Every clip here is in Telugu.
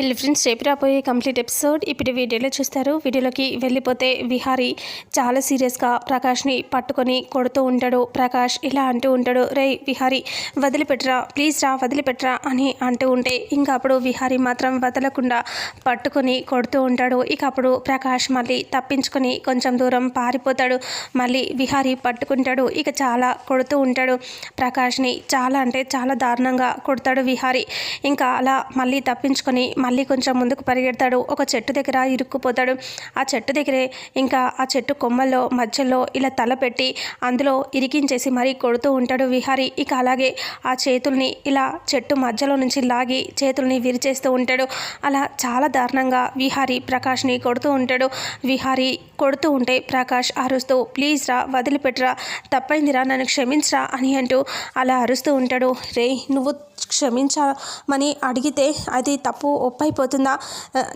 హెల్ ఫ్రెండ్స్ రేపు రాబోయే కంప్లీట్ ఎపిసోడ్ ఇప్పుడు వీడియోలో చూస్తారు. వీడియోలోకి వెళ్ళిపోతే విహారి చాలా సీరియస్గా ప్రకాష్ని పట్టుకొని కొడుతూ ఉంటాడు. ప్రకాష్ ఇలా అంటూ ఉంటాడు రే విహారి వదిలిపెట్టరా ప్లీజ్ రా వదిలిపెట్టరా అని అంటూ ఉంటే ఇంకా అప్పుడు విహారి మాత్రం వదలకుండా పట్టుకొని కొడుతూ ఉంటాడు. ఇక అప్పుడు ప్రకాష్ మళ్ళీ తప్పించుకొని కొంచెం దూరం పారిపోతాడు. మళ్ళీ విహారీ పట్టుకుంటాడు ఇక చాలా కొడుతూ ఉంటాడు. ప్రకాష్ని చాలా అంటే చాలా దారుణంగా కొడతాడు విహారి. ఇంకా అలా మళ్ళీ తప్పించుకొని మళ్ళీ కొంచెం ముందుకు పరిగెడతాడు. ఒక చెట్టు దగ్గర ఇరుక్కుపోతాడు. ఆ చెట్టు దగ్గరే ఇంకా ఆ చెట్టు కొమ్మల్లో మధ్యలో ఇలా తల పెట్టి అందులో ఇరికించేసి మరీ కొడుతూ ఉంటాడు విహారి. ఇక అలాగే ఆ చేతుల్ని ఇలా చెట్టు మధ్యలో నుంచి లాగి చేతుల్ని విరిచేస్తూ ఉంటాడు. అలా చాలా దారుణంగా విహారి ప్రకాష్ని కొడుతూ ఉంటాడు. విహారి కొడుతూ ఉంటే ప్రకాష్ అరుస్తూ ప్లీజ్ రా వదిలిపెట్టరా తప్పైందిరా నన్ను క్షమించరా అని అంటూ అలా అరుస్తూ ఉంటాడు. రే నువ్వు క్షమించమని అడిగితే అది తప్పు ఒప్పైపోతుందా?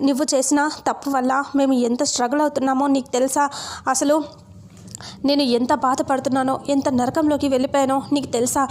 నువ్వు చేసిన తప్పు వల్ల మేము ఎంత స్ట్రగుల్ అవుతున్నామో నీకు తెలుసా? అసలు నేను ఎంత బాధపడుతున్నానో ఎంత నరకంలోకి వెళ్ళిపోయానో నీకు తెలుసా?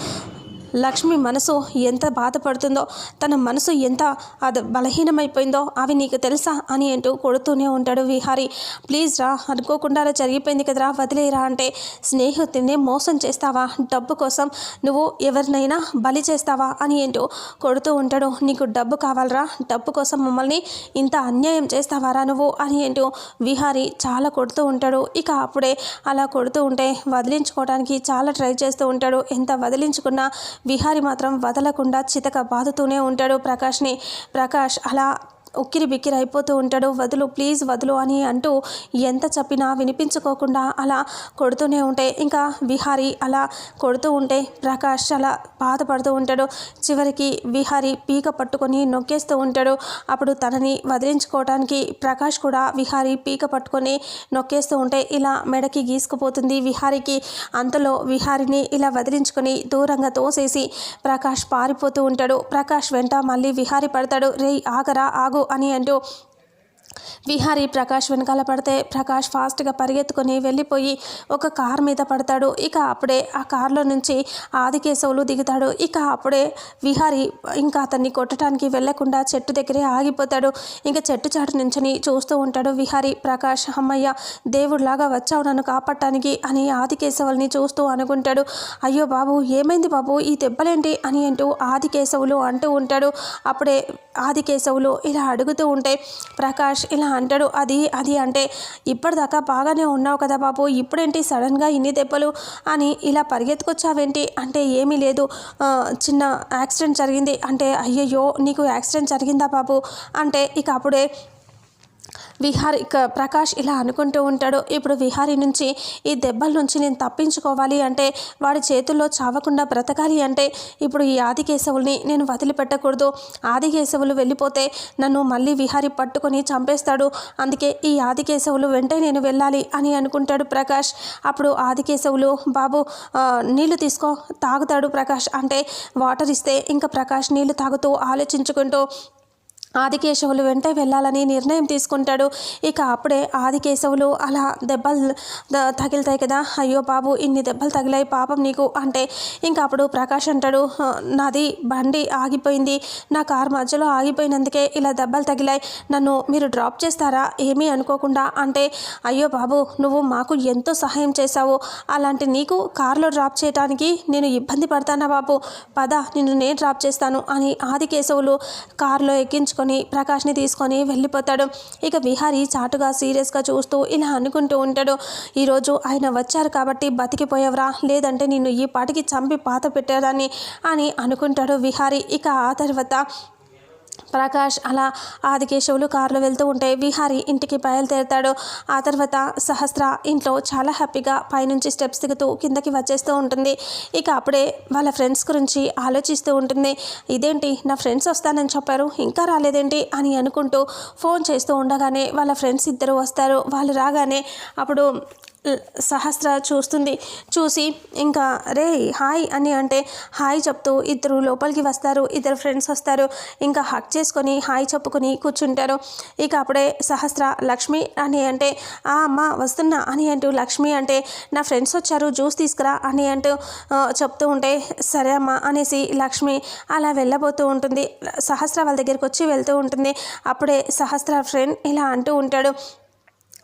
లక్ష్మి మనసు ఎంత బాధపడుతుందో తన మనసు ఎంత అది బలహీనమైపోయిందో అవి నీకు తెలుసా అని అంటూ కొడుతూనే ఉంటాడు విహారీ. ప్లీజ్ రా అనుకోకుండా అలా జరిగిపోయింది కదరా వదిలేరా అంటే. స్నేహితుడిని మోసం చేస్తావా? డబ్బు కోసం నువ్వు ఎవరినైనా బలి చేస్తావా అని అంటూ కొడుతూ ఉంటాడు. నీకు డబ్బు కావాలరా డబ్బు కోసం మమ్మల్ని ఇంత అన్యాయం చేస్తావారా నువ్వు అని అంటూ విహారీ చాలా కొడుతూ ఉంటాడు. ఇక అప్పుడే అలా కొడుతూ ఉంటే వదిలించుకోవడానికి చాలా ట్రై చేస్తూ ఉంటాడు. ఎంత వదిలించుకున్నా విహారి మాత్రం వదలకుండా చితక బాదుతూనే ఉంటాడు ప్రకాష్ని. ప్రకాష్ అలా ఉక్కిరి బిక్కిరి అయిపోతూ ఉంటాడు. వదులు ప్లీజ్ వదులు అని అంటూ ఎంత చెప్పినా వినిపించుకోకుండా అలా కొడుతూనే ఉంటే ఇంకా విహారీ అలా కొడుతూ ఉంటే ప్రకాష్ అలా బాధపడుతూ ఉంటాడు. చివరికి విహారీ పీక పట్టుకొని నొక్కేస్తూ ఉంటాడు. అప్పుడు తనని వదిలించుకోవడానికి ప్రకాష్ కూడా విహారీ పీక పట్టుకొని నొక్కేస్తూ ఉంటే ఇలా మెడకి గీసుకుపోతుంది విహారీకి. అంతలో విహారిని ఇలా వదిలించుకొని దూరంగా తోసేసి ప్రకాష్ పారిపోతూ ఉంటాడు. ప్రకాష్ వెంట మళ్ళీ విహారీ పడతాడు. రేయ్ ఆగరా ఆగు. అని అంటూ విహారీ ప్రకాష్ వెనకాల పడితే ప్రకాష్ ఫాస్ట్గా పరిగెత్తుకొని వెళ్ళిపోయి ఒక కార్ మీద పడతాడు. ఇక అప్పుడే ఆ కార్లో నుంచి ఆదికేశవులు దిగుతాడు. ఇక అప్పుడే విహారీ ఇంకా అతన్ని కొట్టడానికి వెళ్ళకుండా చెట్టు దగ్గరే ఆగిపోతాడు. ఇంకా చెట్టు చాటు నుంచని చూస్తూ ఉంటాడు విహారీ ప్రకాష్ అమ్మయ్య దేవుడిలాగా వచ్చావు నన్ను కాపాడటానికి అని ఆదికేశవుల్ని చూస్తూ అనుకుంటాడు. అయ్యో బాబు ఏమైంది బాబు? ఈ దెబ్బలేంటి? అని అంటూ ఆదికేశవులు అంటూ ఉంటాడు. అప్పుడే ఆదికేశవులు ఇలా అడుగుతూ ఉంటే ప్రకాష్ ఇలా అంటాడు. అది అది అంటే ఇప్పటిదాకా బాగానే ఉన్నావు కదా బాబు ఇప్పుడేంటి సడన్గా ఇన్ని దెబ్బలు అని ఇలా పరిగెత్తుకొచ్చావేంటి? అంటే ఏమీ లేదు. చిన్న యాక్సిడెంట్ జరిగింది. అంటే అయ్యయ్యో నీకు యాక్సిడెంట్ జరిగిందా బాబు? అంటే ఇక అప్పుడే విహారి ఇక ప్రకాష్ ఇలా అనుకుంటూ ఉంటాడు. ఇప్పుడు విహారీ నుంచి ఈ దెబ్బల నుంచి నేను తప్పించుకోవాలి అంటే వాడి చేతుల్లో చావకుండా బ్రతకాలి అంటే ఇప్పుడు ఈ ఆదికేశవుల్ని నేను వదిలిపెట్టకూడదు. ఆదికేశవులు వెళ్ళిపోతే నన్ను మళ్ళీ విహారి పట్టుకొని చంపేస్తాడు. అందుకే ఈ ఆదికేశవులు వెంటే నేను వెళ్ళాలి అని అనుకుంటాడు ప్రకాష్. అప్పుడు ఆదికేశవులు బాబు నీళ్ళు తీసుకో తాగుతాడు ప్రకాష్. అంటే వాటర్ ఇస్తే. ఇంకా ప్రకాష్ నీళ్ళు తాగుతూ ఆలోచించుకుంటూ ఆదికేశవులు వెంట వెళ్ళాలని నిర్ణయం తీసుకుంటాడు. ఇక అప్పుడే ఆదికేశవులు అలా దెబ్బలు తగిలితాయి కదా. అయ్యో బాబు ఇన్ని దెబ్బలు తగిలాయి పాపం నీకు అంటే. ఇంకా అప్పుడు ప్రకాష్ అంటాడు నాది బండి ఆగిపోయింది. నా కారు మధ్యలో ఆగిపోయినందుకే ఇలా దెబ్బలు తగిలాయి. నన్ను మీరు డ్రాప్ చేస్తారా? ఏమీ అనుకోకుండా అంటే అయ్యో బాబు నువ్వు మాకు ఎంతో సహాయం చేశావు. అలాంటి నీకు కార్లో డ్రాప్ చేయడానికి నేను ఇబ్బంది పడతానా బాబు? పద నిన్ను నేను డ్రాప్ చేస్తాను అని ఆదికేశవులు కారులో ఎక్కించుకొని ప్రకాష్ని తీసుకొని వెళ్ళిపోతాడు. ఇక విహారి చాటుగా సీరియస్గా చూస్తూ ఇలా అనుకుంటూ ఉంటాడు. ఈరోజు ఆయన వచ్చారు కాబట్టి బతికిపోయేవరా. లేదంటే నిన్ను ఈ పాటికి చంపి పాత పెట్టేదాన్ని అని అనుకుంటాడు విహారి. ఇక ఆ తర్వాత ప్రకాష్ అలా ఆదికేశవులు కారులో వెళ్తూ ఉంటే విహారి ఇంటికి బయలుదేరుతాడు. ఆ తర్వాత సహస్ర ఇంట్లో చాలా హ్యాపీగా పైనుంచి స్టెప్స్ దిగుతూ కిందకి వచ్చేస్తూ ఉంటుంది. ఇక అప్పుడే వాళ్ళ ఫ్రెండ్స్ గురించి ఆలోచిస్తూ ఉంటుంది. ఇదేంటి? నా ఫ్రెండ్స్ వస్తానని చెప్పారు. ఇంకా రాలేదేంటి? అని అనుకుంటూ ఫోన్ చేస్తూ ఉండగానే వాళ్ళ ఫ్రెండ్స్ ఇద్దరు వస్తారు. వాళ్ళు రాగానే అప్పుడు సహస్ర చూస్తుంది. చూసి ఇంకా రే హాయ్ అని అంటే హాయ్ చెప్తూ ఇద్దరు లోపలికి వస్తారు. ఇద్దరు ఫ్రెండ్స్ వస్తారు. ఇంకా హక్ చేసుకొని హాయ్ చెప్పుకొని కూర్చుంటారు. ఇక అప్పుడే సహస్ర లక్ష్మి అని అంటే ఆ అమ్మ వస్తున్నా అని అంటూ లక్ష్మి అంటే నా ఫ్రెండ్స్ వచ్చారు జ్యూస్ తీసుకురా అని అంటూ చెప్తూ ఉంటే సరే అమ్మ అనేసి లక్ష్మి అలా వెళ్ళబోతూ ఉంటుంది. సహస్ర వాళ్ళ దగ్గరికి వచ్చి వెళ్తూ ఉంటుంది. అప్పుడే సహస్ర ఫ్రెండ్ ఇలా అంటూ ఉంటాడు.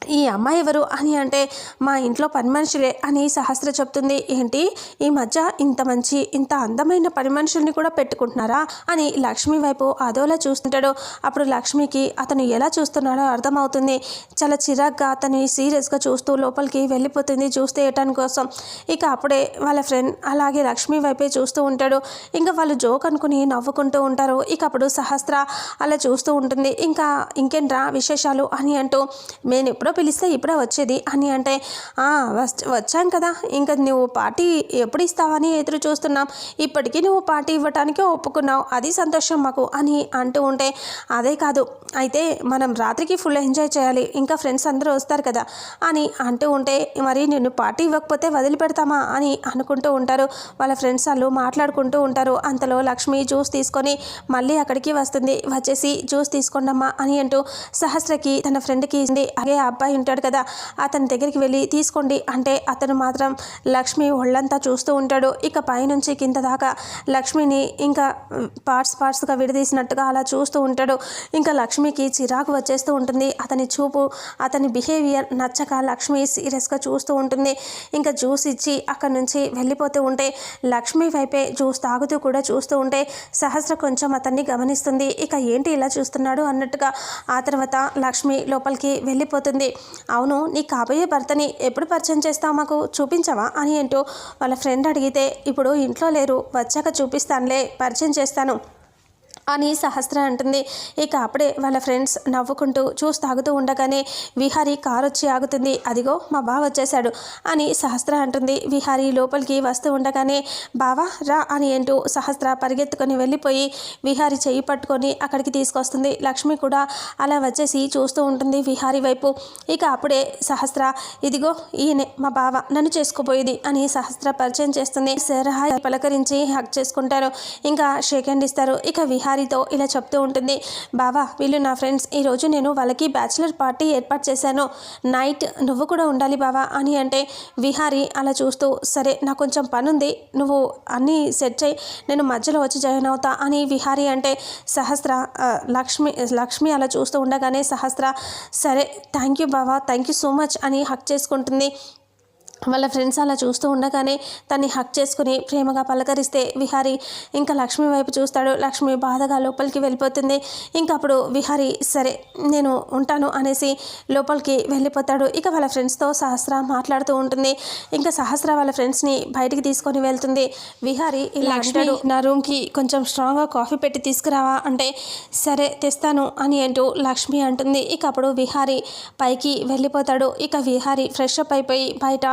ఈ అమ్మాయి ఎవరు అని అంటే మా ఇంట్లో పని మనుషులే అని సహస్ర చెప్తుంది. ఏంటి? ఈ మధ్య ఇంత మంచి ఇంత అందమైన పని మనుషుల్ని కూడా పెట్టుకుంటున్నారా అని లక్ష్మి వైపు అదోలా చూస్తుంటాడు. అప్పుడు లక్ష్మికి అతను ఎలా చూస్తున్నాడో అర్థమవుతుంది. చాలా చిరాగ్గా అతని సీరియస్గా చూస్తూ లోపలికి వెళ్ళిపోతుంది జ్యూస్ తీయటానికి కోసం. ఇక అప్పుడే వాళ్ళ ఫ్రెండ్ అలాగే లక్ష్మి వైపే చూస్తూ ఉంటాడు. ఇంకా వాళ్ళు జోక్ అనుకుని నవ్వుకుంటూ ఉంటారు. ఇక అప్పుడు సహస్ర అలా చూస్తూ ఉంటుంది. ఇంకా ఇంకేంట్రా విశేషాలు అని అంటూ నేను ఎప్పుడు పిలిస్తే ఇప్పుడే వచ్చేది. అని అంటే వచ్చాం కదా. ఇంకా నువ్వు పార్టీ ఎప్పుడు ఇస్తావని ఎదురు చూస్తున్నాం. ఇప్పటికీ నువ్వు పార్టీ ఇవ్వటానికి ఒప్పుకున్నావు. అది సంతోషం మాకు అని అంటూ ఉంటే అదే కాదు. అయితే మనం రాత్రికి ఫుల్ ఎంజాయ్ చేయాలి. ఇంకా ఫ్రెండ్స్ అందరూ వస్తారు కదా అని అంటూ ఉంటే మరి నిన్ను పార్టీ ఇవ్వకపోతే వదిలిపెడతామా? అని అనుకుంటూ ఉంటారు. వాళ్ళ ఫ్రెండ్స్ వాళ్ళు మాట్లాడుకుంటూ ఉంటారు. అంతలో లక్ష్మి జ్యూస్ తీసుకొని మళ్ళీ అక్కడికి వస్తుంది. వచ్చేసి జ్యూస్ తీసుకోండమ్మా అని అంటూ సహస్రకి తన ఫ్రెండ్కి ఇస్తుంది అదే ఆ అబ్బాయి ఉంటాడు కదా అతని దగ్గరికి వెళ్ళి తీసుకోండి. అంటే అతను మాత్రం లక్ష్మి ఒళ్ళంతా చూస్తూ ఉంటాడు. ఇక పైనుంచి కింద దాకా లక్ష్మిని ఇంకా పార్ట్స్ పార్ట్స్గా విడదీసినట్టుగా అలా చూస్తూ ఉంటాడు. ఇంకా లక్ష్మికి చిరాకు వచ్చేస్తూ ఉంటుంది. అతని చూపు అతని బిహేవియర్ నచ్చక లక్ష్మి సీరియస్గా చూస్తూ ఉంటుంది. ఇంకా జ్యూస్ ఇచ్చి అక్కడి నుంచి వెళ్ళిపోతూ ఉంటే లక్ష్మి వైపే జ్యూస్ తాగుతూ కూడా చూస్తూ ఉంటే సహస్ర కొంచెం అతన్ని గమనిస్తుంది. ఇక ఏంటి ఇలా చూస్తున్నాడు అన్నట్టుగా ఆ తర్వాత లక్ష్మి లోపలికి వెళ్ళిపోతుంది. అవును నీ కాబోయే భర్తని ఎప్పుడు పరిచయం చేస్తావు మాకు? చూపించవా? అని అంటూ వాళ్ళ ఫ్రెండ్ అడిగితే ఇప్పుడు ఇంట్లో లేరు వచ్చాక చూపిస్తానులే పరిచయం చేస్తాను. అని సహస్ర అంటుంది. ఇక అప్పుడే వాళ్ళ ఫ్రెండ్స్ నవ్వుకుంటూ చూసి తాగుతూ ఉండగానే విహారీ కారు వచ్చి ఆగుతుంది. అదిగో మా బావ వచ్చేసాడు అని సహస్ర అంటుంది. విహారీ లోపలికి వస్తూ ఉండగానే బావా రా అని అంటూ సహస్ర పరిగెత్తుకొని వెళ్ళిపోయి విహారీ చెయ్యి పట్టుకొని అక్కడికి తీసుకొస్తుంది. లక్ష్మి కూడా అలా వచ్చేసి చూస్తూ ఉంటుంది విహారీ వైపు. ఇక అప్పుడే సహస్ర ఇదిగో ఈయనే మా బావ నన్ను చేసుకోబోయేది అని సహస్ర పరిచయం చేస్తుంది. సరహా పలకరించి హక్ చేసుకుంటారు. ఇంకా షేక్ హ్యాండ్ ఇస్తారు. ఇక గారితో ఇలా చెప్తూ ఉంటుంది. బావా వీళ్ళు నా ఫ్రెండ్స్. ఈరోజు నేను వాళ్ళకి బ్యాచిలర్ పార్టీ ఏర్పాటు చేశాను. నైట్ నువ్వు కూడా ఉండాలి బావా అని అంటే విహారీ అలా చూస్తూ సరే నాకు కొంచెం పని ఉంది నువ్వు అన్నీ సెట్ చేయి. నేను మధ్యలో వచ్చి జాయిన్ అవుతా అని విహారీ అంటే సహస్ర లక్ష్మి లక్ష్మి అలా చూస్తూ ఉండగానే సహస్ర సరే థ్యాంక్ యూ బావా. థ్యాంక్ యూ సో మచ్ అని హక్ చేసుకుంటుంది. వాళ్ళ ఫ్రెండ్స్ అలా చూస్తూ ఉండగానే తన్ని హక్ చేసుకుని ప్రేమగా పలకరిస్తే విహారీ ఇంకా లక్ష్మి వైపు చూస్తాడు. లక్ష్మి బాధగా లోపలికి వెళ్ళిపోతుంది. ఇంకా అప్పుడు విహారీ సరే నేను ఉంటాను అనేసి లోపలికి వెళ్ళిపోతాడు. ఇక వాళ్ళ ఫ్రెండ్స్తో సహస్ర మాట్లాడుతూ ఉంటుంది. ఇంకా సహస్ర వాళ్ళ ఫ్రెండ్స్ని బయటికి తీసుకొని వెళ్తుంది. విహారీ అంటాడు నా రూమ్కి కొంచెం స్ట్రాంగ్గా కాఫీ పెట్టి తీసుకురావా? అంటే సరే తెస్తాను అని అంటూ లక్ష్మి అంటుంది. ఇక అప్పుడు విహారీ పైకి వెళ్ళిపోతాడు. ఇక విహారీ ఫ్రెష్ అప్ అయిపోయి బయట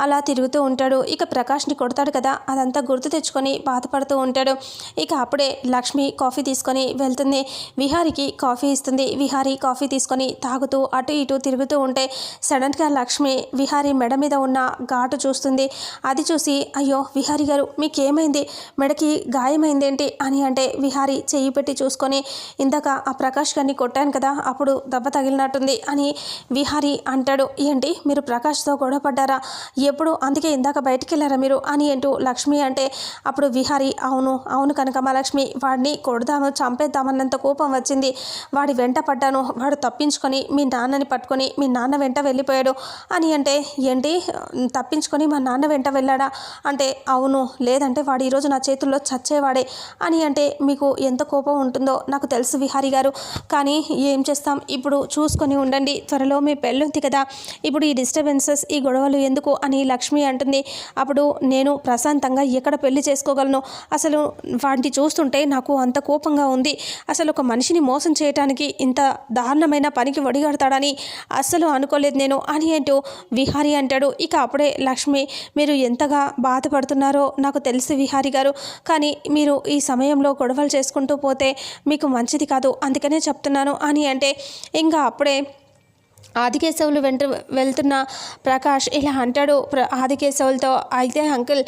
అలా తిరుగుతూ ఉంటాడు. ఇక ప్రకాష్ని కొడతాడు కదా అదంతా గుర్తు తెచ్చుకొని బాధపడుతూ ఉంటాడు. ఇక అప్పుడే లక్ష్మి కాఫీ తీసుకొని వెళ్తుంది. విహారికి కాఫీ ఇస్తుంది. విహారీ కాఫీ తీసుకొని తాగుతూ అటు ఇటు తిరుగుతూ ఉంటే సడన్గా లక్ష్మి విహారీ మెడ మీద ఉన్న ఘాటు చూస్తుంది. అది చూసి అయ్యో విహారీ గారు మీకేమైంది? మెడకి గాయమైందేంటి? అని అంటే విహారీ చెయ్యి పెట్టి చూసుకొని ఇందాక ఆ ప్రకాష్ గారిని కొట్టాను కదా అప్పుడు దెబ్బ తగిలినట్టుంది అని విహారీ అంటాడు. ఏంటి మీరు ప్రకాష్తో గొడవ పడ్డారా? ఎప్పుడు అందుకే ఇందాక బయటికి వెళ్ళారా మీరు అని అంటూ లక్ష్మి అంటే అప్పుడు విహారి అవును అవును కనుక మహాలక్ష్మి వాడిని కొడదాము చంపేద్దామన్నంత కోపం వచ్చింది. వాడి వెంట పడ్డాను వాడు తప్పించుకొని మీ నాన్నని పట్టుకొని మీ నాన్న వెంట వెళ్ళిపోయాడు. అని అంటే ఏంటి? తప్పించుకొని మా నాన్న వెంట వెళ్ళాడా? అంటే అవును లేదంటే వాడు ఈరోజు నా చేతుల్లో చచ్చేవాడే. అని అంటే మీకు ఎంత కోపం ఉంటుందో నాకు తెలుసు విహారీ గారు. కానీ ఏం చేస్తాం? ఇప్పుడు చూసుకొని ఉండండి త్వరలో మీ పెళ్ళుంది కదా. ఇప్పుడు ఈ డిస్టర్బెన్సెస్ ఈ గొడవలు ఎందుకు అని లక్ష్మి అంటుంది. అప్పుడు నేను ప్రశాంతంగా ఎక్కడ పెళ్ళి చేసుకోగలను? అసలు వాటిని చూస్తుంటే నాకు అంత కోపంగా ఉంది. అసలు ఒక మనిషిని మోసం చేయటానికి ఇంత దారుణమైన పనికి ఒడిగడతాడని అస్సలు అనుకోలేదు నేను. అని అంటూ విహారి అంటాడు. ఇక అప్పుడే లక్ష్మి మీరు ఎంతగా బాధపడుతున్నారో నాకు తెలుసు విహారి గారు. కానీ మీరు ఈ సమయంలో గొడవలు చేసుకుంటూ పోతే మీకు మంచిది కాదు అందుకనే చెప్తున్నాను అని అంటే ఇంకా అప్పుడే ఆదికేశవులు వెంట వెళ్తున్న ప్రకాష్ ఇలా అంటాడు ప్ర ఆదికేశవులతో అయితే అంకుల్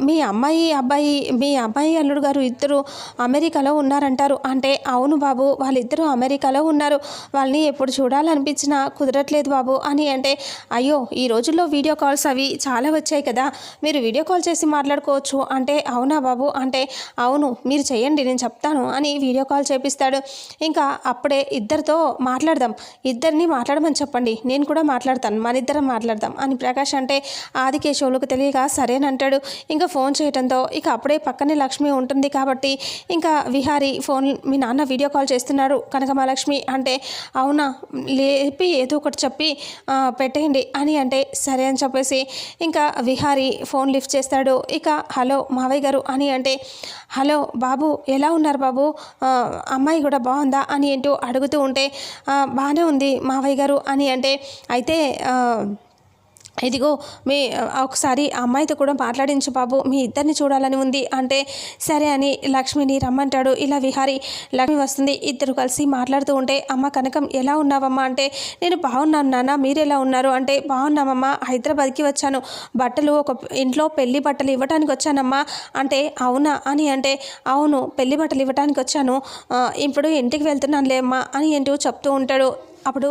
మీ అమ్మాయి అబ్బాయి మీ అబ్బాయి అల్లుడు గారు ఇద్దరు అమెరికాలో ఉన్నారంటారు. అంటే అవును బాబు వాళ్ళిద్దరూ అమెరికాలో ఉన్నారు. వాళ్ళని ఎప్పుడు చూడాలనిపించినా కుదరట్లేదు బాబు. అని అంటే అయ్యో ఈ రోజుల్లో వీడియో కాల్స్ అవి చాలా వచ్చాయి కదా. మీరు వీడియో కాల్ చేసి మాట్లాడుకోవచ్చు. అంటే అవునా బాబు? అంటే అవును మీరు చేయండి నేను చెప్తాను. అని వీడియో కాల్ చేపిస్తాడు. ఇంకా అప్పుడే ఇద్దరితో మాట్లాడదాం. ఇద్దరిని మాట్లాడమని చెప్పండి. నేను కూడా మాట్లాడతాను. మన ఇద్దరం మాట్లాడదాం అని ప్రకాష్ అంటే ఆదికేశవులకు తెలియక సరేనంటాడు ఇంకా ఫోన్ చేయడంతో ఇక అప్పుడే పక్కనే లక్ష్మి ఉంటుంది కాబట్టి ఇంకా విహారి ఫోన్ మీ నాన్న వీడియో కాల్ చేస్తున్నాడు కనకమహాలక్ష్మి అంటే అవునా? లేపి ఏదో ఒకటి చెప్పి పెట్టేయండి అని అంటే సరే అని చెప్పేసి ఇంకా విహారి ఫోన్ లిఫ్ట్ చేస్తాడు. ఇక హలో మావయ్య గారు అని అంటే హలో బాబు ఎలా ఉన్నారు బాబు? అమ్మాయి కూడా బాగుందా? అని ఏంటో అడుగుతూ ఉంటే బాగానే ఉంది మావయ్య గారు అని అంటే అయితే ఇదిగో మీ ఒకసారి అమ్మాయితో కూడా మాట్లాడించు బాబు మీ ఇద్దరిని చూడాలని ఉంది అంటే సరే అని లక్ష్మిని రమ్మంటాడు. ఇలా విహారి లక్ష్మి వస్తుంది. ఇద్దరు కలిసి మాట్లాడుతూ ఉంటే అమ్మ కనకం ఎలా ఉన్నావమ్మా అంటే నేను బాగున్నాను నాన్న మీరు ఎలా ఉన్నారు అంటే బాగున్నామమ్మా హైదరాబాద్కి వచ్చాను. బట్టలు ఒక ఇంట్లో పెళ్ళి బట్టలు ఇవ్వడానికి వచ్చానమ్మా అంటే అవునా అని అంటే అవును పెళ్ళి బట్టలు ఇవ్వడానికి వచ్చాను. ఇప్పుడు ఇంటికి వెళ్తున్నానులే అమ్మా అని ఏంటో చెప్తూ ఉంటాడు. అప్పుడు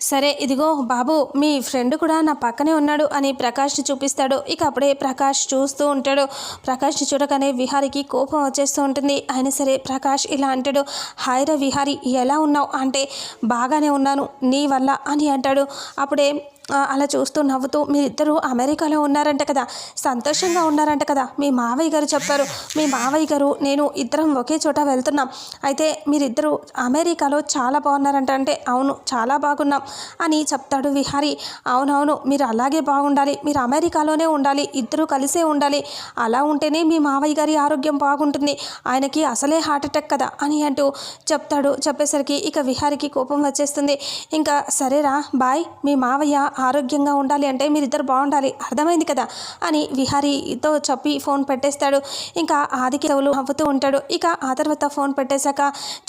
సరే ఇదిగో బాబు మీ ఫ్రెండ్ కూడా నా పక్కనే ఉన్నాడు అని ప్రకాష్ని చూపిస్తాడు. ఇక అప్పుడే ప్రకాష్ చూస్తూ ఉంటాడు. ప్రకాష్ని చూడగానే విహారికి కోపం వచ్చేస్తూ ఉంటుంది. అయినా సరే ప్రకాష్ ఇలా అంటాడు హాయ్రా విహారి ఎలా ఉన్నావు? అంటే బాగానే ఉన్నాను నీ వల్ల అని అంటాడు. అప్పుడే అలా చూస్తూ నవ్వుతూ మీరిద్దరూ అమెరికాలో ఉన్నారంట కదా. సంతోషంగా ఉన్నారంట కదా. మీ మావయ్య గారు చెప్పారు. మీ మావయ్య గారు నేను ఇద్దరం ఒకే చోట వెళ్తున్నాం. అయితే మీరిద్దరూ అమెరికాలో చాలా బాగున్నారంట అంటే అవును చాలా బాగున్నాం అని చెప్తాడు విహారీ. అవునవును మీరు అలాగే బాగుండాలి. మీరు అమెరికాలోనే ఉండాలి. ఇద్దరూ కలిసే ఉండాలి. అలా ఉంటేనే మీ మావయ్య గారి ఆరోగ్యం బాగుంటుంది. ఆయనకి అసలే హార్ట్ అటాక్ కదా అని అంటూ చెప్తాడు. చెప్పేసరికి ఇక విహారికి కోపం వచ్చేస్తుంది. ఇంకా సరేరా బాయ్ మీ మావయ్య ఆరోగ్యంగా ఉండాలి అంటే మీరిద్దరు బాగుండాలి అర్థమైంది కదా? అని విహారీతో చెప్పి ఫోన్ పెట్టేస్తాడు. ఇంకా ఆదికి చెవులు నవ్వుతూ ఉంటాడు. ఇక ఆ తర్వాత ఫోన్ పెట్టేశాక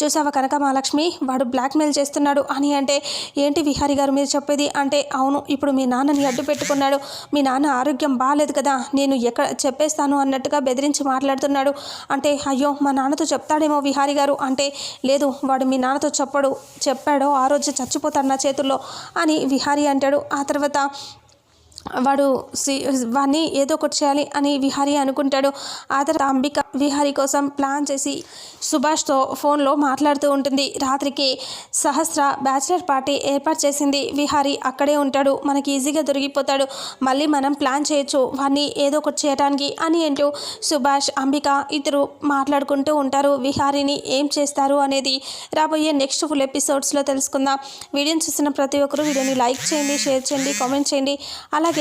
చూసావా కనక మహాలక్ష్మి? వాడు బ్లాక్మెయిల్ చేస్తున్నాడు. అని అంటే ఏంటి విహారీ గారు మీరు చెప్పేది? అంటే అవును ఇప్పుడు మీ నాన్నని అడ్డు పెట్టుకున్నాడు. మీ నాన్న ఆరోగ్యం బాగాలేదు కదా నేను ఎక్కడ చెప్పేస్తాను అన్నట్టుగా బెదిరించి మాట్లాడుతున్నాడు. అంటే అయ్యో మా నాన్నతో చెప్తాడేమో విహారీ గారు. అంటే లేదు వాడు మీ నాన్నతో చెప్పడు చెప్పాడో ఆ రోజు చచ్చిపోతాడు నా చేతుల్లో అని విహారీ అంటాడు. ఆ తర్వాత వాడు సి వాడిని ఏదో ఒకటి చేయాలి అని విహారీ అనుకుంటాడు. ఆ తర్వాత అంబిక విహారీ కోసం ప్లాన్ చేసి సుభాష్తో ఫోన్లో మాట్లాడుతూ ఉంటుంది. రాత్రికి సహస్ర బ్యాచిలర్ పార్టీ ఏర్పాటు చేసింది. విహారీ అక్కడే ఉంటాడు. మనకి ఈజీగా దొరికిపోతాడు. మళ్ళీ మనం ప్లాన్ చేయొచ్చు. వాడిని ఏదో ఒకటి చేయడానికి అని అంటూ సుభాష్ అంబిక ఇద్దరు మాట్లాడుకుంటూ ఉంటారు. విహారీని ఏం చేస్తారు అనేది రాబోయే నెక్స్ట్ ఫుల్ ఎపిసోడ్స్లో తెలుసుకుందాం. వీడియోని చూసిన ప్రతి ఒక్కరూ వీడియోని లైక్ చేయండి షేర్ చేయండి కామెంట్ చేయండి. అలాగే